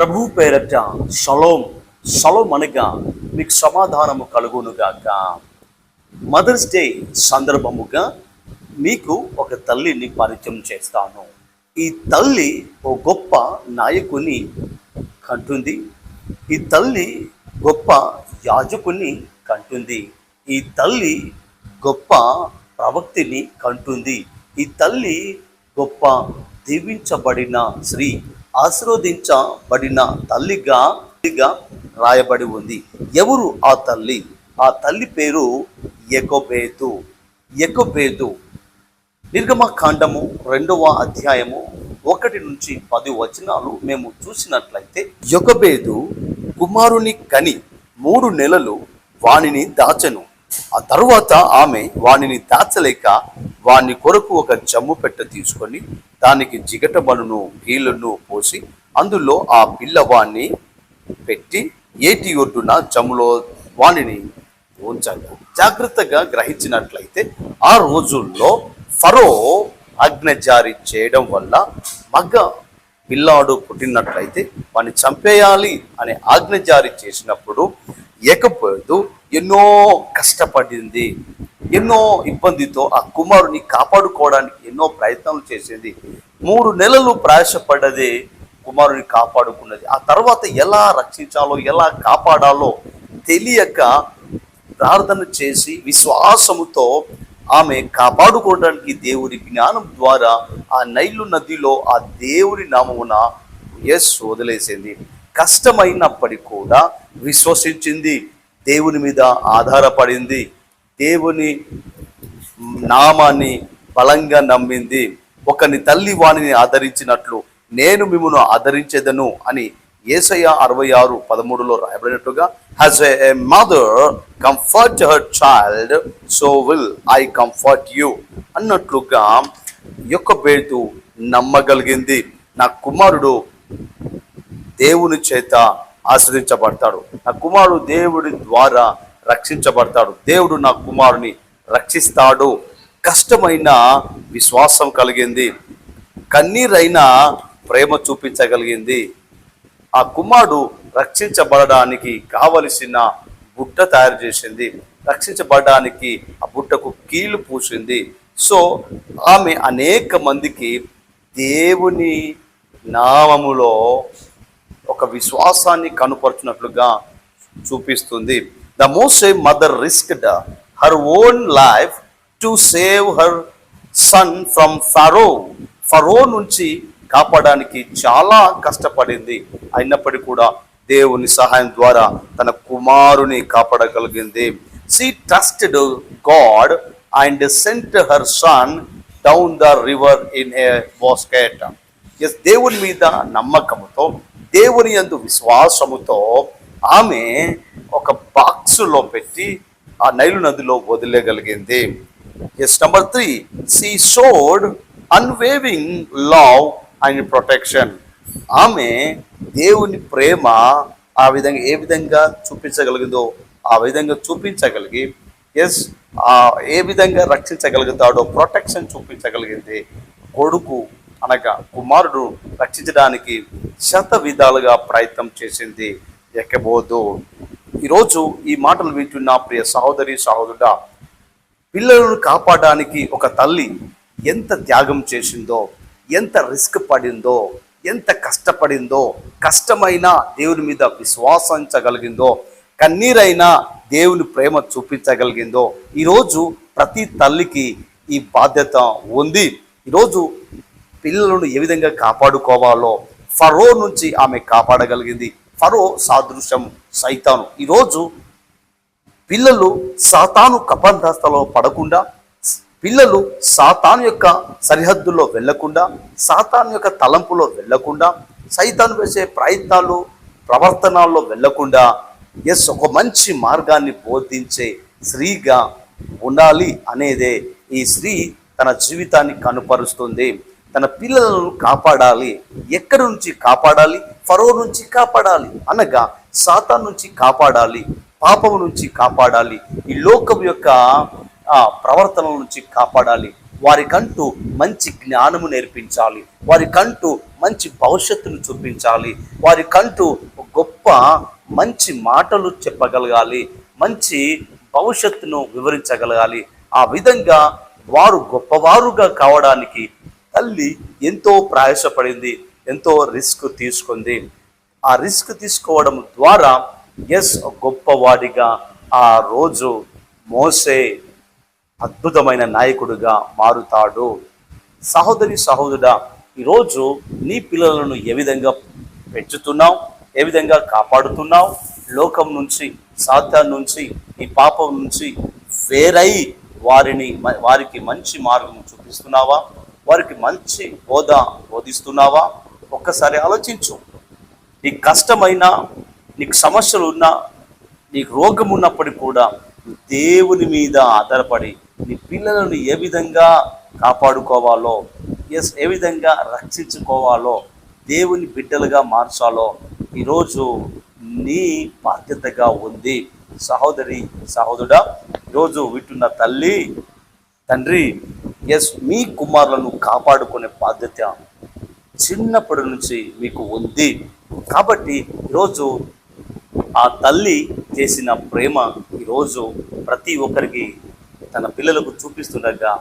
ప్రభు పేరట shalom shalom అనగా మీకు సమాధానము కలుగునుగాక. మదర్స్ డే సందర్భముగా మీకు ఒక తల్లిని పరిచయం చేస్తాను. ఈ తల్లి ఓ గొప్ప నాయకుని కంటుంది. ఈ తల్లి గొప్ప యాజకుని కంటుంది. ఈ తల్లి గొప్ప ప్రవక్తిని కంటుంది. ఈ తల్లి గొప్ప దీవించబడిన స్త్రీ ఆశీర్వదించబడిన తల్లిగా రాయబడి ఉంది. ఎవరు ఆ తల్లి? ఆ తల్లి పేరు ఎకోబేతు ఎకోబేతు నిర్గమకాండము రెండవ అధ్యాయము ఒకటి నుంచి పది వచనాలు మేము చూసినట్లయితే యొకబేదు కుమారుని కని మూడు నెలలు వానిని దాచను. ఆ తరువాత ఆమె వానిని దాచలేక వాని కొరకు ఒక జమ్ము పెట్ట తీసుకొని దానికి జిగట బలును పోసి అందులో ఆ పిల్లవాణ్ణి పెట్టి ఏటి ఒడ్డున జమ్ములో వానిని ఉంచాలి జాగ్రత్తగా గ్రహించినట్లయితే ఆ రోజుల్లో ఫరో ఆజ్ఞ జారీ చేయడం వల్ల మగ పిల్లాడు పుట్టినట్లయితే వాడిని చంపేయాలి అనే ఆజ్ఞ జారీ చేసినప్పుడు ఏకపోదు ఎన్నో కష్టపడింది ఎన్నో ఇబ్బందితో ఆ కుమారుని కాపాడుకోవడానికి ఎన్నో ప్రయత్నాలు చేసింది. మూడు నెలలు ప్రయాసపడ్డదే కుమారుని కాపాడుకున్నది. ఆ తర్వాత ఎలా రక్షించాలో ఎలా కాపాడాలో తెలియక ప్రార్థన చేసి విశ్వాసముతో ఆమె కాపాడుకోవడానికి దేవుడి జ్ఞానం ద్వారా ఆ నైలు నదిలో ఆ దేవుడి నామమున ఎస్ వదిలేసింది. కష్టమైనప్పటికీ కూడా విశ్వసించింది దేవుని మీద ఆధారపడింది దేవుని నామాన్ని బలంగా నమ్మింది ఒకని తల్లి వాణిని ఆదరించినట్లు నేను మిమ్మను ఆదరించేదను అని ఏసయ అరవై ఆరు పదమూడులో రాయబడినట్టుగా has a mother comfort her child so will I comfort you అన్నట్లుగా యొక్క బేతు నమ్మగలిగింది. నా కుమారుడు దేవుని చేత ఆశ్రయించబడతాడు నా కుమారుడు దేవుడి ద్వారా రక్షించబడతాడు. దేవుడు నా కుమారుని రక్షిస్తాడు. కష్టమైన విశ్వాసం కలిగింది. కన్నీరైన ప్రేమ చూపించగలిగింది. ఆ కుమారుడు రక్షించబడడానికి కావలసిన బుట్ట తయారు చేసింది. రక్షించబడడానికి ఆ బుట్టకు కీలు పూసింది. సో ఆమె అనేక మందికి దేవుని నామములో ఒక విశ్వాసాన్ని కనుపరుచినట్లుగా చూపిస్తుంది. The most mother risked her own life to save her son from Pharaoh. Pharaoh నుంచి కాపాడడానికి చాలా కష్టపడింది. అయినప్పటికీ కూడా దేవుని సహాయం ద్వారా తన కుమారుని కాపాడగలిగింది. She trusted God and sent her son down the river in a basket yes దేవుని మీద నమ్మకముతో దేవుని యందు విశ్వాసముతో ఆమె ఒక బాక్సులో పెట్టి ఆ నైలు నదిలో వదిలేయగలిగింది. Yes number three she showed unwavering love and protection ఆమె దేవుని ప్రేమ ఆ విధంగా ఏ విధంగా చూపించగలిగిందో ఆ విధంగా చూపించగలిగి ఎస్ ఏ విధంగా రక్షించగలుగుతాడో ప్రొటెక్షన్ చూపించగలిగింది. కొడుకు అనగా కుమారుడు రక్షించడానికి శత విధాలుగా ప్రయత్నం చేసింది ఎక్కబోదు ఈరోజు ఈ మాటలు వింటున్న ప్రియ సహోదరి సహోదరుడా పిల్లలను కాపాడడానికి ఒక తల్లి ఎంత త్యాగం చేసిందో ఎంత రిస్క్ పడిందో ఎంత కష్టపడిందో కష్టమైన దేవుని మీద విశ్వాసించగలిగిందో కన్నీరైనా దేవుని ప్రేమ చూపించగలిగిందో ఈరోజు ప్రతి తల్లికి ఈ బాధ్యత ఉంది. ఈరోజు పిల్లలను ఏ విధంగా కాపాడుకోవాలో ఫరో నుంచి ఆమె కాపాడగలిగింది. ఫరో సాదృశ్యం సైతాను. ఈరోజు పిల్లలు సాతాను కపంధస్తలో పడకుండా పిల్లలు సాతాను యొక్క సరిహద్దుల్లో వెళ్ళకుండా సాతాను యొక్క తలంపులో వెళ్ళకుండా సైతాను వేసే ప్రయత్నాలు ప్రవర్తనాల్లో వెళ్ళకుండా ఎస్ ఒక మంచి మార్గాన్ని బోధించే స్త్రీగా ఉండాలి అనేదే ఈ స్త్రీ తన జీవితాన్ని కనుపరుస్తుంది. తన పిల్లలను కాపాడాలి. ఎక్కడి నుంచి కాపాడాలి? ఫరో నుంచి కాపాడాలి. అనగా సాతాన్ నుంచి కాపాడాలి. పాపం నుంచి కాపాడాలి. ఈ లోకం యొక్క ప్రవర్తనల నుంచి కాపాడాలి. వారికంటూ మంచి జ్ఞానము నేర్పించాలి. వారికంటూ మంచి భవిష్యత్తును చూపించాలి. వారికంటూ గొప్ప మంచి మాటలు చెప్పగలగాలి. మంచి భవిష్యత్తును వివరించగలగాలి. ఆ విధంగా వారు గొప్పవారుగా కావడానికి తల్లి ఎంతో ప్రయాసపడింది ఎంతో రిస్క్ తీసుకుంది. ఆ రిస్క్ తీసుకోవడం ద్వారా ఎస్ గొప్పవాడిగా ఆ రోజు మోసే అద్భుతమైన నాయకుడిగా మారుతాడు. సహోదరి సహోదరుడా ఈరోజు నీ పిల్లలను ఏ విధంగా పెంచుతున్నావు? ఏ విధంగా కాపాడుతున్నావు? లోకం నుంచి సాతాన్ నుంచి ఈ పాపం నుంచి వేరై వారిని వారికి మంచి మార్గం చూపిస్తున్నావా? వారికి మంచి బోధ బోధిస్తున్నావా? ఒక్కసారి ఆలోచించు. నీకు కష్టమైనా నీకు సమస్యలు ఉన్నా నీకు రోగం ఉన్నప్పటికీ కూడా దేవుని మీద ఆధారపడి నీ పిల్లలను ఏ విధంగా కాపాడుకోవాలో ఎస్ ఏ విధంగా రక్షించుకోవాలో దేవుని బిడ్డలుగా మార్చాలో ఈరోజు నీ బాధ్యతగా ఉంది. సహోదరి సహోదరుడా ఈరోజు వింటున్న తల్లి తండ్రి ఎస్ మీ కుమారులను కాపాడుకునే బాధ్యత చిన్నప్పటి నుంచి మీకు ఉంది. కాబట్టి ఈరోజు ఆ తల్లి చేసిన ప్రేమ ఈరోజు ప్రతి ఒక్కరికి తన పిల్లలకు చూపిస్తుండగా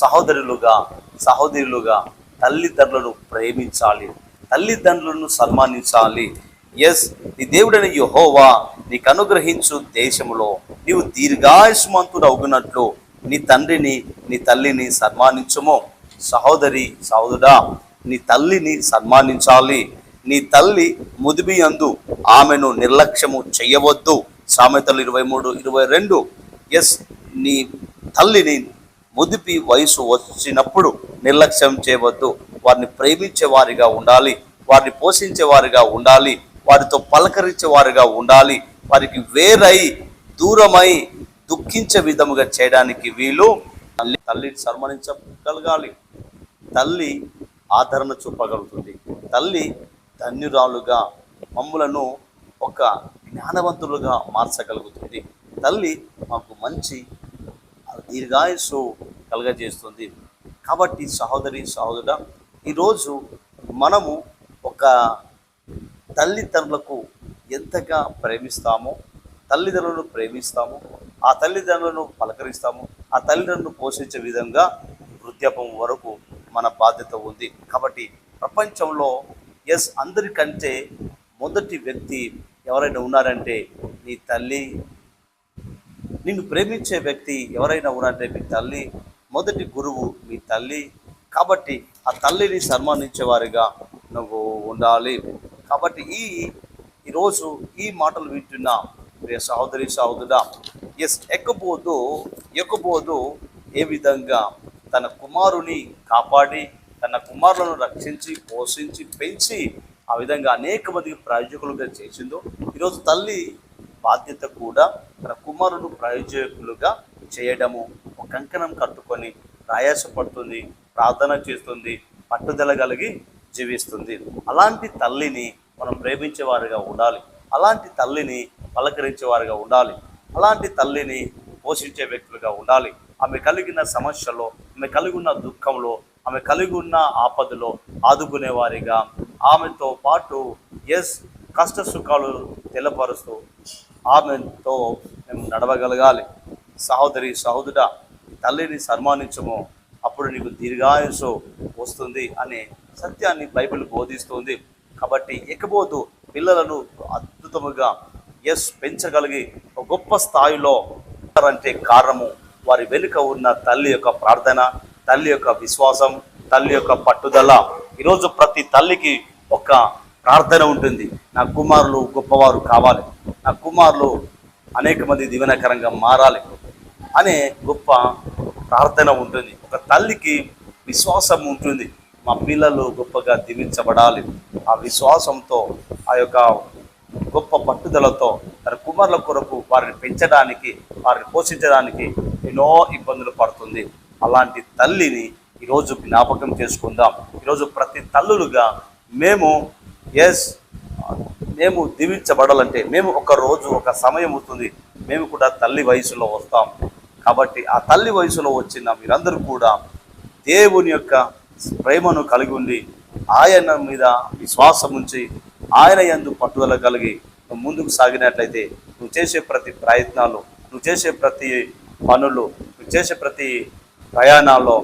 సహోదరులుగా సహోదరులుగా తల్లిదండ్రులను ప్రేమించాలి. తల్లిదండ్రులను సన్మానించాలి. ఎస్ నీ దేవుడైన యహోవా నీకు అనుగ్రహించు దేశంలో నీవు దీర్ఘాయుష్మంతుడు అవునట్లు నీ తండ్రిని నీ తల్లిని సన్మానించుము. సహోదరి సహోదరా నీ తల్లిని సన్మానించాలి. నీ తల్లి ముదిబి అందు ఆమెను నిర్లక్ష్యము చెయ్యవద్దు సామెతలు ఇరవై మూడు ఇరవై రెండు ఎస్ నీ తల్లిని ముదిపి వయసు వచ్చినప్పుడు నిర్లక్ష్యం చేయవద్దు. వారిని ప్రేమించే వారిగా ఉండాలి. వారిని పోషించే వారిగా ఉండాలి. వారితో పలకరించే వారిగా ఉండాలి. వారికి వేరై దూరమై దుఃఖించే విధముగా చేయడానికి వీలు. తల్లి తల్లిని సన్మానించగలగాలి తల్లి ఆదరణ చూపగలుగుతుంది. తల్లి ధన్యురాలుగా మమ్ములను ఒక జ్ఞానవంతులుగా మార్చగలుగుతుంది. తల్లి మాకు మంచి దీర్ఘాయుసు కలుగజేస్తుంది. కాబట్టి సహోదరి సహోదరుడా ఈరోజు మనము ఒక తల్లిదండ్రులకు ఎంతగా ప్రేమిస్తామో తల్లిదండ్రులను ప్రేమిస్తాము ఆ తల్లిదండ్రులను పలకరిస్తాము ఆ తల్లిదండ్రులను పోషించే విధంగా వృద్ధాపం వరకు మన బాధ్యత ఉంది. కాబట్టి ప్రపంచంలో ఎస్ అందరికంటే మొదటి వ్యక్తి ఎవరైనా ఉన్నారంటే నీ తల్లి. నిన్ను ప్రేమించే వ్యక్తి ఎవరైనా ఉన్నారంటే మీ తల్లి. మొదటి గురువు మీ తల్లి. కాబట్టి ఆ తల్లిని సన్మానించే వారిగా నువ్వు ఉండాలి. కాబట్టి ఈ ఈరోజు ఈ మాటలు వింటున్న ప్రియ సహోదరి సహోదరుడా ఎస్ ఎక్కబోదు ఎక్కబోదు ఏ విధంగా తన కుమారుని కాపాడి తన కుమారులను రక్షించి పోషించి పెంచి ఆ విధంగా అనేక మందికి ప్రయోజకులుగా చేసిందో ఈరోజు తల్లి బాధ్యత కూడా తన కుమారుడు ప్రయోజకులుగా చేయడము. ఒక కంకణం కట్టుకొని ప్రయాసపడుతుంది ప్రార్థన చేస్తుంది పట్టుదల కలిగి జీవిస్తుంది. అలాంటి తల్లిని మనం ప్రేమించేవారుగా ఉండాలి. అలాంటి తల్లిని పలకరించే వారిగా ఉండాలి. అలాంటి తల్లిని పోషించే వ్యక్తులుగా ఉండాలి. ఆమె కలిగిన సమస్యలో ఆమె కలిగి ఉన్న దుఃఖంలో ఆమె కలిగి ఉన్న ఆపదలో ఆదుకునే వారిగా ఆమెతో పాటు ఎస్ కష్ట సుఖాలు తెలపరుస్తూ ఆమెతో మేము నడవగలగాలి. సహోదరి సహోదరుడ తల్లిని సన్మానించము. అప్పుడు నీకు దీర్ఘాయుసు వస్తుంది అనే సత్యాన్ని బైబిల్ బోధిస్తుంది. కాబట్టి ఎక్కబోతు పిల్లలను అద్భుతముగా ఎస్ పెంచగలిగి ఒక గొప్ప స్థాయిలో అంటే కారణము వారి వెనుక ఉన్న తల్లి యొక్క ప్రార్థన తల్లి యొక్క విశ్వాసం తల్లి యొక్క పట్టుదల. ఈరోజు ప్రతి తల్లికి ఒక ప్రార్థన ఉంటుంది. నా కుమారులు గొప్పవారు కావాలి. నా కుమారులు అనేక మంది దీవెనకరంగా మారాలి అనే గొప్ప ప్రార్థన ఉంటుంది. ఒక తల్లికి విశ్వాసం ఉంటుంది. మా పిల్లలు గొప్పగా దీవించబడాలి. ఆ విశ్వాసంతో ఆ యొక్క గొప్ప పట్టుదలతో తన కుమారుల కొరకు వారిని పెంచడానికి వారిని పోషించడానికి ఎన్నో ఇబ్బందులు పడుతుంది. అలాంటి తల్లిని ఈరోజు జ్ఞాపకం చేసుకుందాం. ఈరోజు ప్రతి తల్లులుగా మేము ఎస్ మేము దీవించబడాలంటే మేము ఒక రోజు ఒక సమయం అవుతుంది. మేము కూడా తల్లి వయసులో వస్తాం. కాబట్టి ఆ తల్లి వయసులో వచ్చిన మీరందరూ కూడా దేవుని యొక్క ప్రేమను కలిగి ఉండి ఆయన మీద విశ్వాసం ఉంచి ఆయన యందు పట్టుదల కలిగి నువ్వు ముందుకు సాగినట్లయితే నువ్వు చేసే ప్రతి ప్రయత్నాలు నువ్వు చేసే ప్రతి పనులు నువ్వు చేసే ప్రతి ప్రయాణాల్లో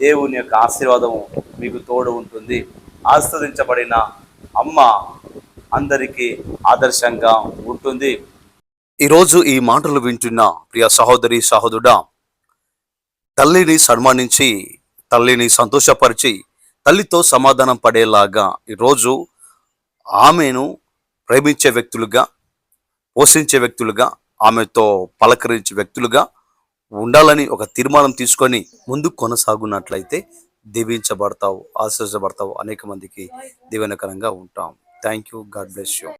దేవుని యొక్క ఆశీర్వాదము మీకు తోడు ఉంటుంది. ఆస్వాదించబడిన అమ్మ అందరికీ ఆదర్శంగా ఉంటుంది. ఈరోజు ఈ మాటలు వింటున్న ప్రియ సహోదరి సహోదరుడా తల్లిని సన్మానించి తల్లిని సంతోషపరిచి తల్లితో సమాధానం పడేలాగా ఈరోజు ఆమెను ప్రేమించే వ్యక్తులుగా పోషించే వ్యక్తులుగా ఆమెతో పలకరించే వ్యక్తులుగా ఉండాలని ఒక తీర్మానం తీసుకొని ముందు కొనసాగున్నట్లయితే దీవించబడతావు ఆశ్రయించబడతావు అనేక మందికి దీవెనకరంగా ఉంటాం. Thank you God bless you